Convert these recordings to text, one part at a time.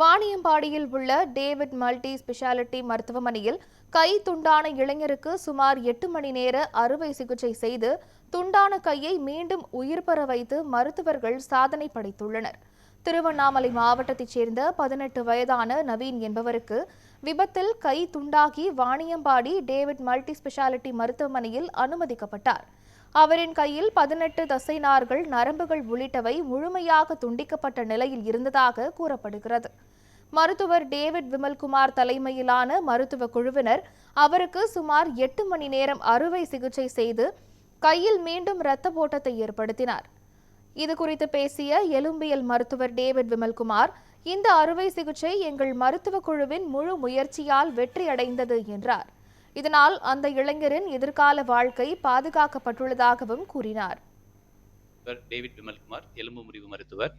வாணியம்பாடியில் உள்ள David multi speciality மருத்துவமனையில் கை துண்டான இளைஞருக்கு சுமார் எட்டு மணி நேர அறுவை சிகிச்சை செய்து துண்டான கையை மீண்டும் உயிர் பெற வைத்து மருத்துவர்கள் சாதனை படைத்துள்ளனர். திருவண்ணாமலை மாவட்டத்தைச் சேர்ந்த பதினெட்டு வயதான நவீன் என்பவருக்கு விபத்தில் கை துண்டாகி வாணியம்பாடி டேவிட் மல்டி ஸ்பெஷாலிட்டி மருத்துவமனையில் அனுமதிக்கப்பட்டார். அவரின் கையில் பதினெட்டு தசைநார்கள் நரம்புகள் உள்ளிட்டவை முழுமையாக துண்டிக்கப்பட்ட நிலையில் இருந்ததாக கூறப்படுகிறது. மருத்துவர் டேவிட் விமல்குமார் தலைமையிலான மருத்துவ குழுவினர் அவருக்கு சுமார் எட்டு மணி நேரம் அறுவை சிகிச்சை செய்து கையில் மீண்டும் இரத்த ஓட்டத்தை ஏற்படுத்தினார். இது குறித்து பேசிய எலும்பியல் மருத்துவர் டேவிட் விமல்குமார் இந்த அறுவை சிகிச்சை எங்கள் மருத்துவ குழுவின் முழு முயற்சியால் வெற்றியடைந்தது என்றார். இதனால் அந்த இளைஞரின் எதிர்கால வாழ்க்கை பாதுகாக்கப்பட்டுள்ளதாகவும் கூறினார். டேவிட் விமல்குமார் எலும்பு முறிவு மருத்துவர்.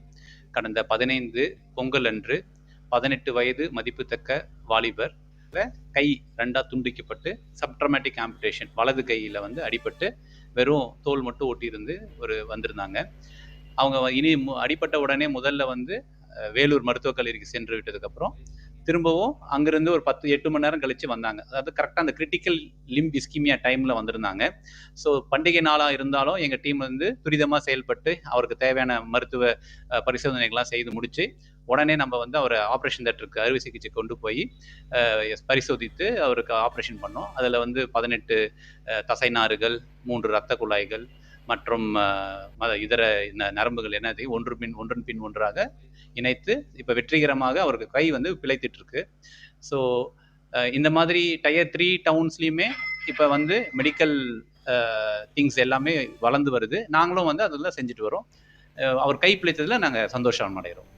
கடந்த பதினைந்து பொங்கல் அன்று பதினெட்டு வயது மதிப்புத்தக்க வாலிபர் கை ரெண்டா துண்டிக்கப்பட்டு சப்ட்ரமேட்டிக் ஆம்புடேஷன் வலது கையில் வந்து அடிபட்டு வெறும் தோல் மட்டும் ஒட்டியிருந்து ஒரு வந்திருந்தாங்க. அவங்க இனி மு- அடிபட்ட உடனே முதல்ல வந்து வேலூர் மருத்துவக் கல்லூரிக்கு சென்று விட்டதுக்கப்புறம் திரும்பவும் அங்கிருந்து ஒரு பத்து எட்டு மணி நேரம் கழிச்சு வந்தாங்க. அதாவது கரெக்டாக அந்த கிரிட்டிக்கல் லிம்ப் இஸ்கிமியா டைமில் வந்திருந்தாங்க. ஸோ பண்டிகை நாளாக இருந்தாலும் எங்கள் டீம் வந்து துரிதமாக செயல்பட்டு அவருக்கு தேவையான மருத்துவ பரிசோதனைகள்லாம் செய்து முடிச்சு உடனே நம்ம வந்து அவரை ஆப்ரேஷன் தேட்டருக்கு அறுவை சிகிச்சை கொண்டு போய் பரிசோதித்து அவருக்கு ஆப்ரேஷன் பண்ணோம். அதில் வந்து பதினெட்டு தசைநாறுகள் மூன்று ரத்த குழாய்கள் மற்றும் இதர நரம்புகள் என்னது? ஒன்று பின் ஒன்றன் பின் ஒன்றாக இணைத்து இப்போ வெற்றிகரமாக அவருக்கு கை வந்து பிழைத்துட்டு இருக்கு ஸோ இந்த மாதிரி டயர் த்ரீ டவுன்ஸ்லையுமே இப்போ வந்து மெடிக்கல் திங்ஸ் எல்லாமே வளர்ந்து வருது. நாங்களும் வந்து அதெல்லாம் செஞ்சுட்டு வரோம். அவர் கை பிழைத்ததில் நாங்கள் சந்தோஷம் அடைகிறோம்.